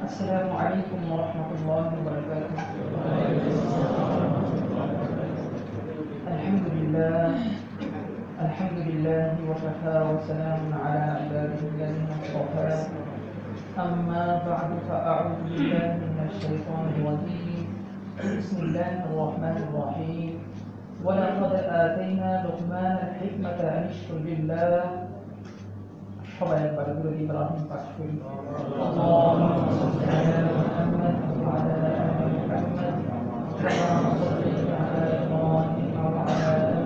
السلام عليكم ورحمة الله وبركاته. الحمد لله الحمد لله وكفى وسلام على عباده الذين اصطفى. أما بعد فأعوذ بالله من الشيطان الرجيم. بسم الله الرحمن الرحيم. ولقد آتينا لقمان الحكمة أن اشكر لله সবাই একবার ঘুরে দিয়ে আলমিন পাঠ করি Thank you.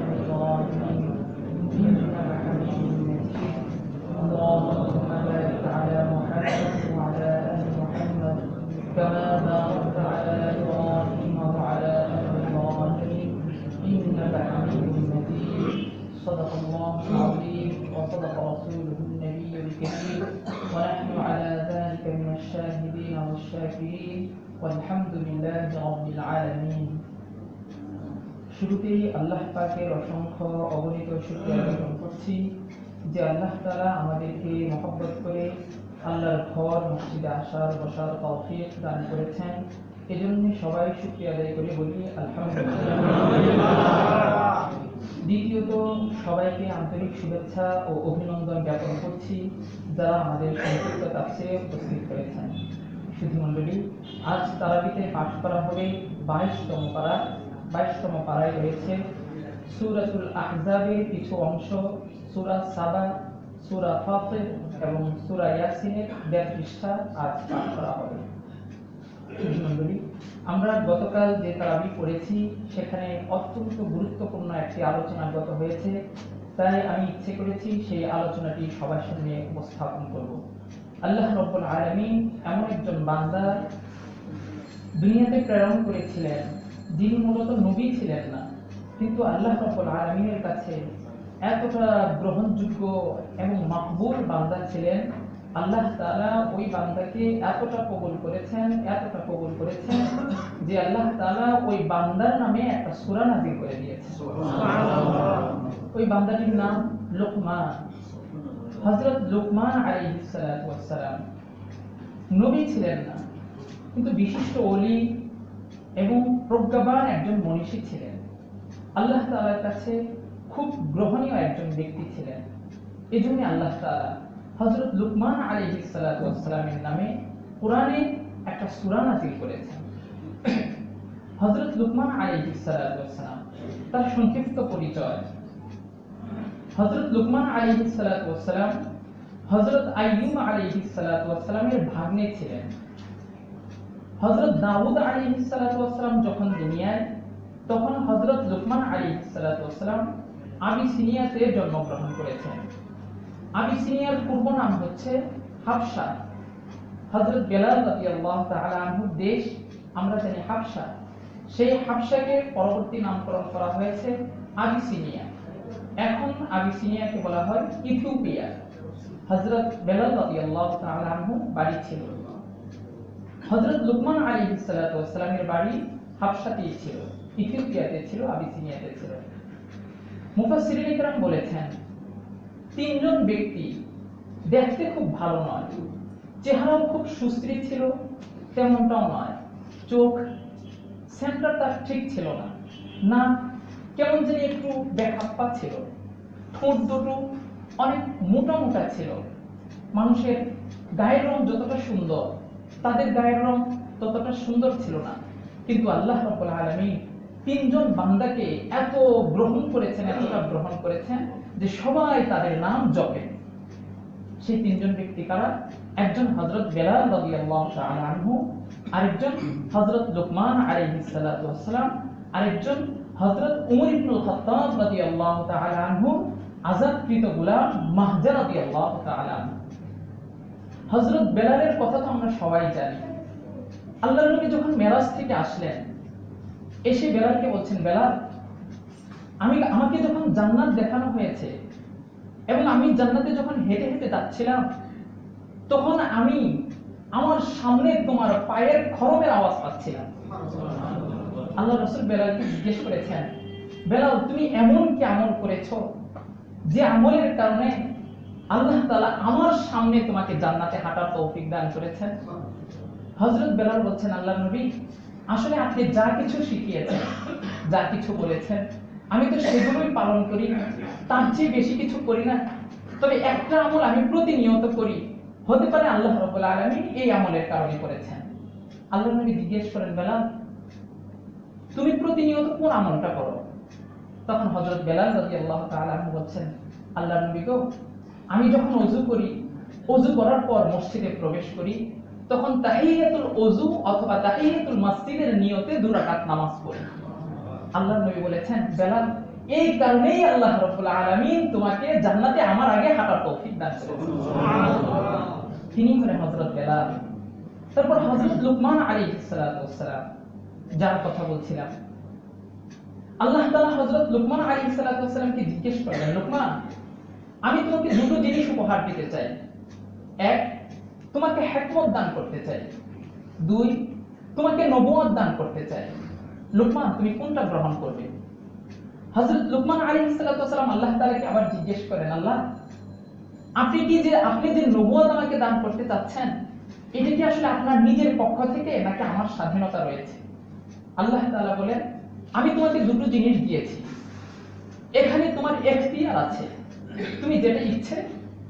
وصدق رسوله النبي الكريم ونحن على ذلك من الشاهدين والشاكرين والحمد لله رب العالمين শুরুতেই আল্লাহ পাকের অসংখ্য অগণিত শুক্রিয়া জ্ঞাপন করছি যে আল্লাহ তাআলা আমাদেরকে মহব্বত করে আল্লাহর ঘর মসজিদে আসার বসার তৌফিক দান করেছেন এজন্য সবাই শুক্রিয়া আদায় করে বলি আলহামদুলিল্লাহ দ্বিতীয়ত, সবাইকে আন্তরিক শুভেচ্ছা ও অভিনন্দন জ্ঞাপন করছি যারা আমাদের সংযুক্ত তাফসিরে উপস্থিত হয়েছেন। শুধুমন্ডলী আজ তারাবিতে পাঠ করা হবে বাইশতম পারা বাইশতম পাড়ায় রয়েছে সুরাতুল আহজাবের কিছু অংশ, সুরা সাবা, সুরা ফাতির এবং সুরা ইয়াসিনের দেড় পৃষ্ঠা আজ পাঠ করা হবে। মণ্ডলী আমরা গতকাল যে তারাবি পড়েছি, সেখানে অত্যন্ত গুরুত্বপূর্ণ একটি আলোচনা গত হয়েছে। তাই আমি ইচ্ছে করেছি সেই আলোচনাটি সবার সামনে উপস্থাপন করব। আল্লাহ রব্বুল আলামিন এমন একজন বান্দা দুনিয়াতে প্রেরণ করেছিলেন। যিনি মূলত নবী ছিলেন না। কিন্তু আল্লাহ রব্বুল আলামিনের কাছে এতটা গ্রহণযোগ্য এবং মাকবুল বান্দা ছিলেন আল্লাহ তাআলা ওই বান্দাকে এতটা কবুল করেছেন এতটা কবুল করেছেন যে আল্লাহ তাআলা ওই বান্দার নামে একটা সূরা নাযিল করে দিয়েছেন। ওই বান্দাটির নাম লোকমান। হযরত লোকমান আলাইহিস সালাতু সালাম। নবী ছিলেন না কিন্তু বিশিষ্ট অলি এবং প্রজ্ঞাবান একজন মনীষী ছিলেন। আল্লাহ তাআলার কাছে খুব গ্রহণীয় একজন ব্যক্তি ছিলেন। এজন্য আল্লাহ তাআলা হযরত লুকমান আলাইহিস সালাতু সালামের নামে কোরআনে একটা সূরা নাযিল করেছেন। হযরত লুকমান আলাইহিস সালাতু ওয়াস সালাম তার সংক্ষিপ্ত পরিচয়। হযরত লুকমান আলাইহিস সালাতু ওয়াস সালাম হযরত আইয়ুব আলাইহিস সালাতু ওয়াস সালামের ভাগ্নে ছিলেন। হজরত দাউদ আলাইহিস সালাতু ওয়াস সালাম যখন দুনিয়ায়, তখন হজরত লুকমান আলাইহিস সালাতু ওয়াস সালাম আবিসিনিয়াতে জন্মগ্রহণ করেছেন। আবিসিনিয়ার নাম হচ্ছে হাবশা হযরত বেলাল রাদিয়াল্লাহু তাআলা আনহুর দেশ আমরা জানি হাবশা সেই হাবশাকে পরবর্তী নামকরণ করা হয়েছে আবিসিনিয়া। এখন আবিসিনিয়াকে বলা হয় ইথিওপিয়া। হযরত বেলাল রাদিয়াল্লাহু তাআলা আনহু বাড়ি ছিল। হযরত লুকমান আলাইহিস সালাতু বাড়ি হাবশাতেই ছিল। ইথিওপিয়াতে ছিল, আবিসিনিয়াতে ছিল। মুফাসসিরিন ইকরাম বলেছেন তিনজন ব্যক্তি দেখতে খুব ভালো নয়। চেহারাও খুব সুস্থির ছিল, তেমনটাও নয়। চোখ সেন্টারটা ঠিক ছিল না। না কেমন জানি একটু বেখাপ্পা ছিল। ঠোঁট দুটো অনেক মোটা মোটা ছিল। মানুষের গায়ের রং যতটা সুন্দর, তাদের গায়ের রং ততটা সুন্দর ছিল না। কিন্তু আল্লাহ রাব্বুল আলামিন তিনজন বান্দাকে এত গ্রহণ করেছেন, এতটা গ্রহণ করেছেন যে সবাই তাদের নাম জপে। সেই তিনজন ব্যক্তি কারা? একজন হযরত বেলাল আনহু, আরেকজন হযরত লুকমান আরেকজন হযরত উমর ইবনে খাত্তাব রাদিয়াল্লাহু তাআলা আনহু আযাদকৃত গোলাম মাহজা বেলালের কথা তো আমরা সবাই জানি। আল্লাহর নবী যখন মেরাজ থেকে আসলেন, এসে বেলালকে বলছেন, বেলাল আমি আমাকে যখন জান্নাত দেখানো হয়েছে এবং আমি জান্নাতে যখন হেঁটে হেঁটে যাচ্ছিলাম, তখন আমি আমার সামনে তোমার পায়ের খরমের আওয়াজ পাচ্ছিলাম। আল্লাহ রসুল বেলালকে জিজ্ঞেস করেছেন, বেলাল, তুমি এমন কি আমল করেছ যে আমলের কারণে আল্লাহ তালা আমার সামনে তোমাকে জান্নাতে হাঁটার তৌফিক দান করেছেন? হজরত বেলাল বলছেন, আল্লাহ নবী, আসলে আপনি যা কিছু শিখিয়েছেন, যা কিছু বলেছেন আমি তো সেগুলোই পালন করি, তার চেয়ে বেশি কিছু করি না। তবে একটা আমল আমি প্রতিনিয়ত করি। হতে পারে আল্লাহ রাব্বুল আলামিন এই আমলের কারণে করেছেন। আল্লাহ নবী জিজ্ঞেস করেন, বেলাল, তুমি প্রতিনিয়ত কোন আমলটা করো? তখন হযরত বেলাল রাদিয়াল্লাহু তাআলা আনহু বলছেন, আল্লাহ নবী গো, আমি যখন অজু করি, অজু করার পর মসজিদে প্রবেশ করি, তখন তাহিয়াতুল অজু অথবা তাহিয়াতুল মসজিদের নিয়তে দুই রাকাত নামাজ পড়ি। আল্লাহ নবী বলেছেন বেলাল এই কারণেই আল্লাহ রাব্বুল আলামিন তোমাকে জান্নাতে আমার আগে হাঁটার তৌফিক দান করেছেন। তিনি হলেন হযরত বেলাল। তারপর হযরত লুকমান ওয়াস সালাম যার কথা বলছিলাম। আল্লাহ তাআলা হযরত লুকমান আলাইহিস সালাতু ওয়াস সালামকে জিজ্ঞেস করলেন লুকমান আমি তোমাকে দুটো জিনিস উপহার দিতে চাই। এক তোমাকে হিকমত দান করতে চাই। দুই তোমাকে নবুয়ত দান করতে চাই। লুকমান, তুমি কোনটা গ্রহণ করবে? হযরত লুকমান আলাইহিস সালাম আল্লাহ তাআলাকে আবার জিজ্ঞেস করেন, আল্লাহ, আপনি কি যে, আপনি যে নবুয়ত আমাকে দান করতে চাচ্ছেন, এটা কি আসলে আপনার নিজের পক্ষ থেকে নাকি আমার স্বাধীনতা রয়েছে? আল্লাহ তাআলা বলেন, আমি তোমাকে দুটো জিনিস দিয়েছি। এখানে তোমার এখতিয়ার আছে। তুমি যেটা ইচ্ছে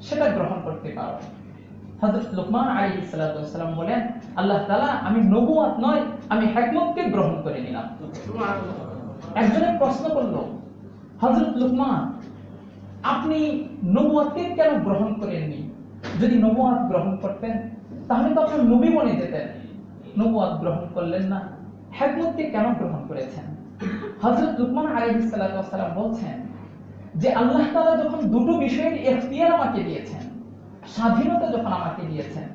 সেটা গ্রহণ করতে পারো। লুকমান সালাতু ওয়াস সালাম বলেন আল্লাহ তাআলা আমি নবুয়ত নয় আমি গ্রহণ করে নিলাম। একজনে প্রশ্ন করল লুকমান আপনি নবুয়তকে কেন গ্রহণ করেননি? যদি নবুয়ত গ্রহণ করতেন তাহলে তো আপনার নবী বনে যেতেন। নবুয়ত গ্রহণ করলেন না হিকমতকে কেন গ্রহণ করেছেন? হযরত লুকমান ওয়াস সালাম বলছেন যে আল্লাহ তালা যখন দুটো বিষয়ের এখতিয়ার আমাকে দিয়েছেন স্বাধীনতা যখন আমাকে দিয়েছেন,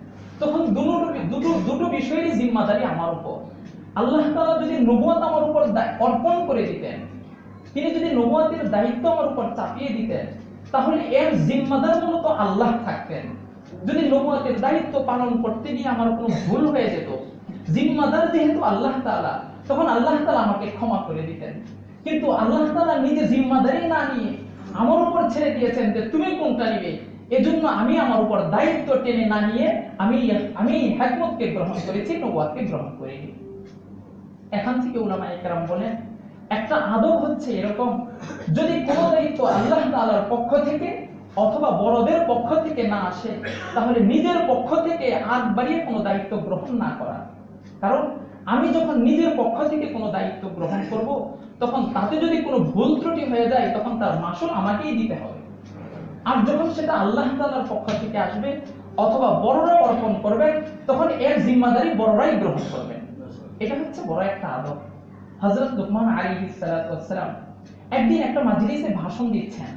তখন দুটো দুটো দুটো বিষয়েরই জিম্মাদারি আমার উপর। আল্লাহ তাআলা যদি নবুয়ত আমার উপর অর্পণ করে দিতেন, তিনি যদি নবুয়তের দায়িত্ব আমার উপর চাপিয়ে দিতেন, তাহলে এর জিম্মাদার মূলত আল্লাহ থাকতেন। যদি নবুয়তের দায়িত্ব পালন করতে গিয়ে আমার কোনো ভুল হয়ে যেত, জিম্মাদার যেহেতু আল্লাহ তাআলা, তখন আল্লাহ তালা আমাকে ক্ষমা করে দিতেন। কিন্তু আল্লাহ তালা নিজে জিম্মাদারি না নিয়ে আমার উপর ছেড়ে দিয়েছেন যে তুমি কোনটা নিবে? এজন্য আমি আমার উপর দায়িত্ব টেনে না নিয়ে আমি আমি হিকমতকে গ্রহণ করেছি নবুয়তকে গ্রহণ করিনি। এখান থেকে উলামা একরাম বলেন, একটা আদব হচ্ছে এরকম, যদি কোনো দায়িত্ব আল্লাহ তাআলার পক্ষ থেকে অথবা বড়দের পক্ষ থেকে না আসে, তাহলে নিজের পক্ষ থেকে আগ বাড়িয়ে কোনো দায়িত্ব গ্রহণ না করা। কারণ আমি যখন নিজের পক্ষ থেকে কোনো দায়িত্ব গ্রহণ করব, তখন তাতে যদি কোনো ভুল ত্রুটি হয়ে যায়, তখন তার মাসুল আমাকেই দিতে হবে। আর যখন সেটা আল্লাহ তাআলার পক্ষ থেকে আসবে অথবা বড়রা অর্পণ করবেন তখন এর জিম্মাদারি বড়রাই গ্রহণ করবেন এটা হচ্ছে বড় একটা আদব। হযরত লুকমান ওয়াস সালাম একদিন একটা মাজলিসে ভাষণ দিচ্ছেন।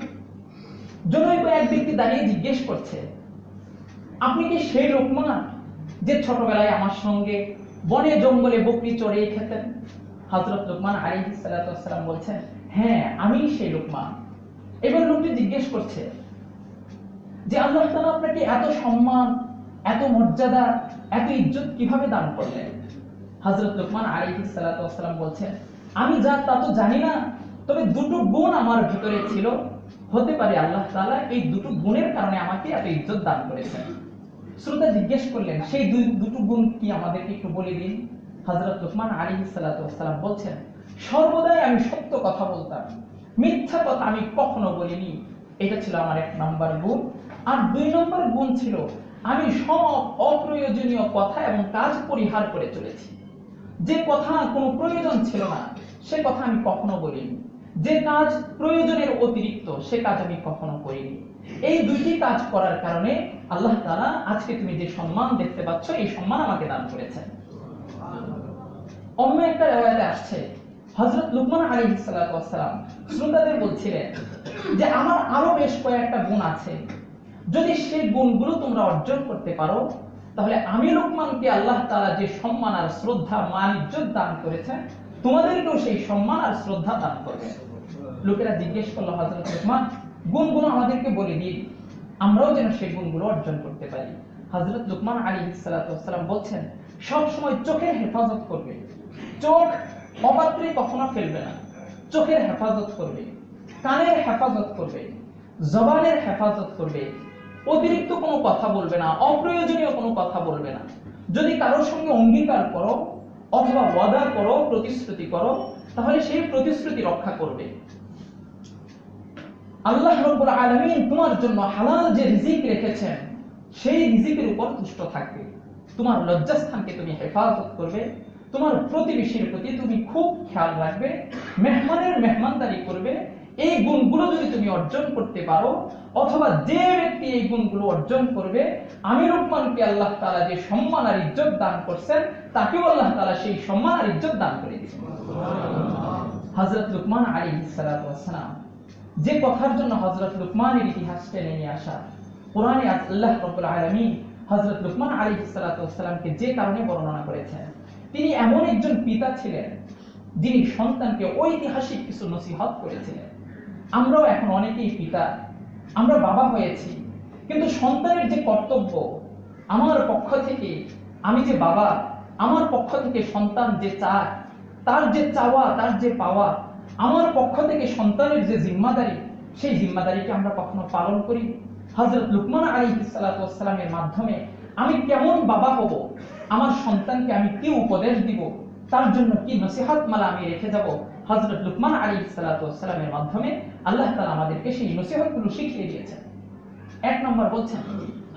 জনৈক এক ব্যক্তি দাঁড়িয়ে জিজ্ঞেস করছে, আপনি কি সেই লোকমান যে ছোটবেলায় আমার সঙ্গে বনে জঙ্গলে বকরি চড়িয়ে খেতেন? হযরত লুকমান ওয়াস সালাম বলছেন হ্যাঁ আমি সেই লোকমান। এবার লোকটি জিজ্ঞেস করছে যে আল্লাহ তাআলা আপনাকে এত সম্মান, এত মর্যাদা, এত ইজ্জত কীভাবে দান করলেন? হযরত লুকমান আলাইহিস সালাতু ওয়াস সালাম বলছেন, আমি যা তা তো জানি না, তবে দুটো গুণ আমার ভিতরে ছিল। হতে পারে আল্লাহ তাআলা এই দুটো গুণের কারণে আমাকে এত ইজ্জত দান করেছেন। শ্রোতা জিজ্ঞেস করলেন, সেই দুই, দুটো গুণ কি আমাদেরকে একটু বলে দিন? হযরত লুকমান আলাইহিস সালাতু ওয়াস সালাম বলছেন, সর্বদাই আমি সত্য কথা বলতাম, মিথ্যা কথা আমি কখনো বলিনি। এটা ছিল আমার এক নাম্বার গুণ। আর দুই নম্বর গুণ ছিল, আমি সব অপ্রয়োজনীয় কথা এবং কাজ পরিহার করে চলেছি। যে কথা কোনো প্রয়োজন ছিল না, সে কথা আমি কখনো বলিনি। যে কাজ প্রয়োজনের অতিরিক্ত, সে কাজ আমি কখনো করিনি। এই দুইটি কাজ করার কারণে আল্লাহ তাআলা আজকে তুমি যে সম্মান দেখতে পাচ্ছ, এই সম্মান আমাকে দান করেছেন। অন্য একটা রেওয়ায়তে আসছে, হযরত লুকমান ওয়াস সালাম শ্রোতাদের বলছিলেন যে, আমার আরও বেশ কয়েকটা গুণ আছে। যদি সেই গুণগুলো তোমরা অর্জন করতে পারো, তাহলে আমি লোকমানকে আল্লাহ তাআলা যে সম্মান আর শ্রদ্ধা, মান, ইজ্জত দান করেছেন, তোমাদেরকেও সেই সম্মান আর শ্রদ্ধা দান করবে। লোকেরা জিজ্ঞেস করল, হযরত লোকমান গুণগুলো আমাদেরকে বলে দিন, আমরাও যেন সেই গুণগুলো অর্জন করতে পারি। হযরত লুকমান সালাতু সালাম বলছেন, সব সময় চোখের হেফাজত করবে। চোখ অপাত্রে কখনো ফেলবে না। চোখের হেফাজত করবে, কানের হেফাজত করবে, জবানের হেফাজত করবে অতিরিক্ত কোনো কথা বলবে না, অপ্রয়োজনীয় কোনো কথা বলবে না। যদি কারোর সঙ্গে অঙ্গীকার করো অথবা ওয়াদা করো, প্রতিশ্রুতি করো, তাহলে সেই প্রতিশ্রুতি রক্ষা করবে। আল্লাহ রব্বুল আলামিন তোমার জন্য হালাল যে রিজিক রেখেছেন, সেই রিজিকের উপর তুষ্ট থাকবে। তোমার লজ্জাস্থানকে তুমি হেফাজত করবে, তোমার প্রতিবেশীর প্রতি তুমি খুব খেয়াল রাখবে, মেহমানের মেহমানদারি করবে এই গুণগুলো যদি তুমি অর্জন করতে পারো, অথবা যে ব্যক্তি এই গুণগুলো অর্জন করবে, আমি রহমানকে আল্লাহ তাআলা যে সম্মান আর ইজ্জত দান করছেন, তাকেও আল্লাহ তাআলা সেই সম্মান আর ইজ্জত দান করে দিয়েছেন। হযরত লুকমান সালাতু সালাম যে কথার জন্য হযরত লুকমানের ইতিহাস টেনে নিয়ে আসা, কোরআনে আল্লাহ রাব্বুল আলামিন হযরত লুকমান আলাইহিস সালাতু ওয়াস সালামকে যে কারণে বর্ণনা করেছেন, তিনি এমন একজন পিতা ছিলেন, যিনি সন্তানকে ঐতিহাসিক কিছু নসিহত করেছিলেন। আমরাও এখন অনেকেই পিতা। আমরা বাবা হয়েছি। কিন্তু সন্তানের যে কর্তব্য, আমার পক্ষ থেকে আমি যে বাবা, আমার পক্ষ থেকে সন্তান যে চায়, তার যে চাওয়া, তার যে পাওয়া, আমার পক্ষ থেকে সন্তানের যে জিম্মাদারি, সেই জিম্মাদারিকে আমরা কখনো পালন করি। হযরত লুকমান আলাইহিস সালাতু ওয়াস সালামের মাধ্যমে আমি কেমন বাবা হব, আমার সন্তানকে আমি কি উপদেশ দিব, তার জন্য কি নসিহত মালা আমি রেখে যাব হযরত লুকমান আলাইহিস সালাতু ওয়াস সালামের মাধ্যমে আল্লাহ তাআলা আমাদেরকে সেই নসিহতগুলো শিখিয়ে দিয়েছেন। এক নম্বর বলছেন,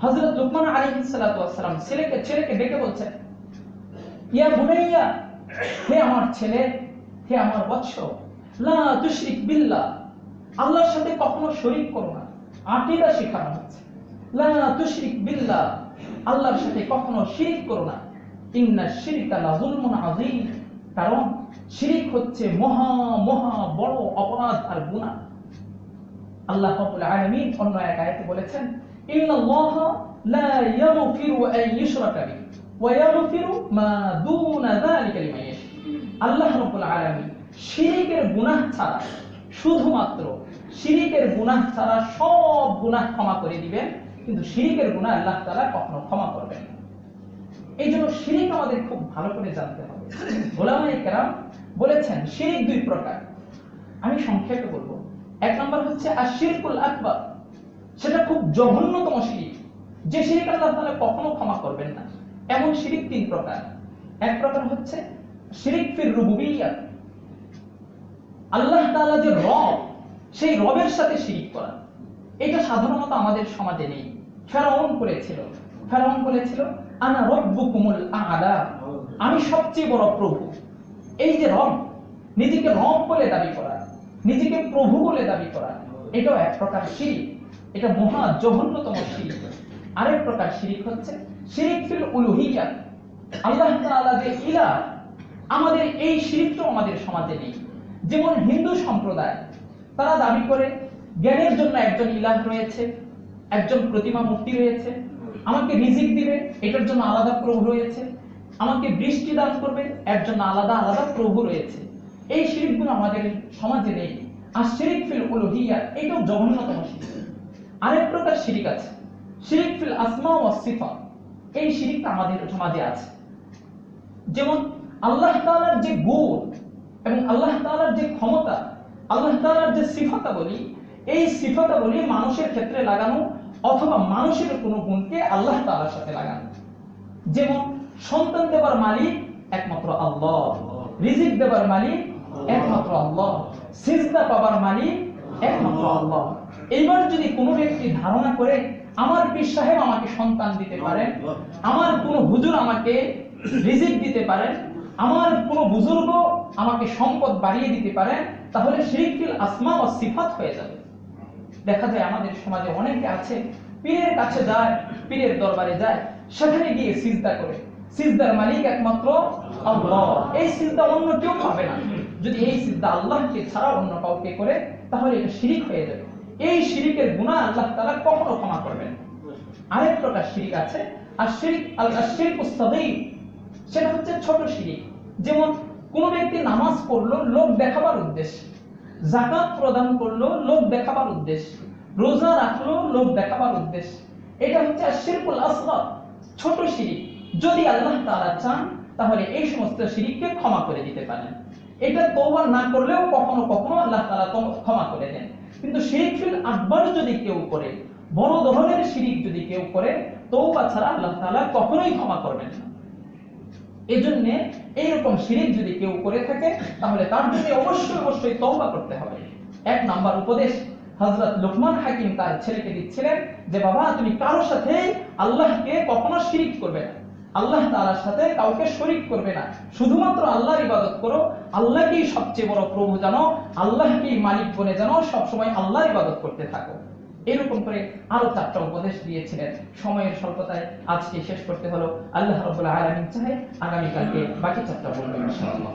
হযরত লুকমান আলাইহিস সালাতু ওয়াস সালাম ছেলেকে ছেলেকে ডেকে বলছেন, ইয়া বুনাইয়া, হে আমার ছেলে, হে আমার বৎস, লা তুশরিক বিল্লাহ, আল্লাহর সাথে কখনো শরীক করো না, আকীদা শেখানো হচ্ছে। লা তুশরিক বিল্লাহ, আল্লাহর সাথে কখনো শিরিক করো না। ইন্না শিরকা লা যুলমুন আযীম। কারণ শিরিক হচ্ছে মহা মহা বড় অপরাধ আর গুনাহ। আল্লাহ রাব্বুল আলামিন অন্য এক আয়াতে বলেছেন, ইন্নাল্লাহা লা ইয়াগফিরু আন ইউশরাকা ওয়া ইয়াগফিরু মা দুনা যালিকা লিমান ইয়াশা. আল্লাহ রাব্বুল আলামিন শিরিকের গুনাহ ছাড়া শুধুমাত্র শিরিকের গুনাহ ছাড়া সব গুনাহ ক্ষমা করে দিবেন, কিন্তু শিরিকের গুনাহ আল্লাহ তাআলা কখনো ক্ষমা করবেন না। এই জন্য শিরিক আমাদের খুব ভালো করে জানতে হবে। গোলামাই কেরাম বলেছেন, শিরিক দুই প্রকার। আমি সংক্ষেপে বলব। এক নম্বর হচ্ছে আশিরকুল আকবার। সেটা খুব জঘন্যতম শিরিক। যে শিরিক আল্লাহ তাআলা কখনো ক্ষমা করবেন না। এমন শিরিক তিন প্রকার। এক প্রকার হচ্ছে শিরিক ফির রুবুবিয়্যাত আল্লাহ তাআলা যে রব, সেই রবের সাথে শিরিক করা। এটা সাধারণত আমাদের সমাজে নেই। ফেরাউন করেছিল। ফেরাউন বলেছিল, আনা রব্বুকুমুল আ'লা। আমি সবচেয়ে বড় প্রভু। এই যে রব, নিজেকে রব বলে দাবি করা, নিজেকে প্রভু বলে দাবি করা, এটাও এক প্রকার শিরিক। এটা মহা জঘন্যতম শিরিক। আরেক প্রকার শিরিক হচ্ছে শিরিক ফিল উলুহিয়াত আল্লাহ তাআলা যে ইলাহ আমাদের এই শিরিকটাও আমাদের সমাজে নেই। যেমন হিন্দু সম্প্রদায়, তারা দাবি করে, জ্ঞানের জন্য একজন ইলাহ রয়েছে, একজন প্রতিমা মূর্তি রয়েছে আমাকে রিজিক দিবে, এটার জন্য আলাদা প্রভু রয়েছে। আমাকে বৃষ্টি দান করবে, এর জন্য আলাদা আলাদা প্রভু রয়েছে। এই শিরিকগুলো আমাদের সমাজে নেই। আর শিরিক ফিল উলুহিয়া, এটাও জঘন্যতম শিরিক। আরেক প্রকার শিরিক আছে। শিরিক ফিল আসমা ও সিফা। এই শিরিকটা আমাদের সমাজে আছে। যেমন আল্লাহ তাআলার যে গুণ এবং আল্লাহ তাআলার যে ক্ষমতা, আল্লাহ তাআলার যে সিফাতা বলি, এই সিফাতা বলি মানুষের ক্ষেত্রে লাগানো অথবা মানুষের কোনো গুণকে আল্লাহ তাআলার সাথে লাগানো। যেমন সন্তান দেবার মালিক একমাত্র আল্লাহ, রিজিক দেবার মালিক একমাত্র আল্লাহ, সিজদা পাবার মালিক একমাত্র আল্লাহ। এইবার যদি কোনো ব্যক্তি ধারণা করে, আমার পীর সাহেব আমাকে সন্তান দিতে পারেন, আমার কোনো হুজুর আমাকে রিজিক দিতে পারেন, আমার কোনো বুজুর্গ আমাকে সম্পদ বাড়িয়ে দিতে পারেন, তাহলে শিরিকিল আসমা ও সিফাত হয়ে যাবে। দেখা যায় আমাদের সমাজে অনেকে আছে, পীরের কাছে যায়, পীরের দরবারে যায়, সেখানে গিয়ে সিজদা করে। সিজদার মালিক একমাত্র আল্লাহ। এই সিজদা অন্য কেউ পাবে না। যদি এই সিজদা আল্লাহকে ছাড়া অন্য কাউকে করে, তাহলে এটা শিরিক হয়ে যাবে। এই শিরিকের গুনাহ আল্লাহ তাআলা কখনো ক্ষমা করবেন। আরেক প্রকার শিরিক আছে আর শিরিক আল শিরিক উস্তাদী সেটা হচ্ছে ছোট শিরিক। যেমন কোন ব্যক্তি নামাজ পড়ল, লোক দেখাবার উদ্দেশ্যে। জাকাত প্রদান করল লোক দেখাবার উদ্দেশ্যে। রোজা রাখল লোক দেখাবার উদ্দেশ্যে। এটা হচ্ছে শিরকুল আসগর, ছোট শিরিক। যদি আল্লাহ তাআলা চান, তাহলে এই সমস্ত শিরিককে ক্ষমা করে দিতে পারেন। এটা তওবা না করলেও কখনো কখনো আল্লাহ তাআলা ক্ষমা করে দেন। কিন্তু শিরিক ফিল আকবার যদি কেউ করে, বড় ধরনের শিরিক যদি কেউ করে তৌবা ছাড়া আল্লাহ তাআলা কখনোই ক্ষমা করবেন না। এজন্য এইরকম শিরিক যদি কেউ করে থাকে, তাহলে তার জন্য অবশ্যই অবশ্যই তওবা করতে হবে। এক নাম্বার উপদেশ, হযরত লুকমান হাকিম তার ছেলেকে দিচ্ছিলেন যে, বাবা, তুমি কারোর সাথে আল্লাহকে কখনো শিরিক করবে না। আল্লাহ তাআলার সাথে কাউকে শরীক করবে না। শুধুমাত্র আল্লাহর ইবাদত করো। আল্লাহকেই সবচেয়ে বড় প্রভু জানো। আল্লাহকেই মালিক বলে জানো। সবসময় আল্লাহর ইবাদত করতে থাকো। এরকম করে আরও চারটা উপদেশ দিয়েছিলেন। সময়ের স্বল্পতায় আজকে শেষ করতে হলো আল্লাহ রাব্বুল আলামিন চাহে আগামী কালকে বাকি চারটা বলব ইনশাআল্লাহ।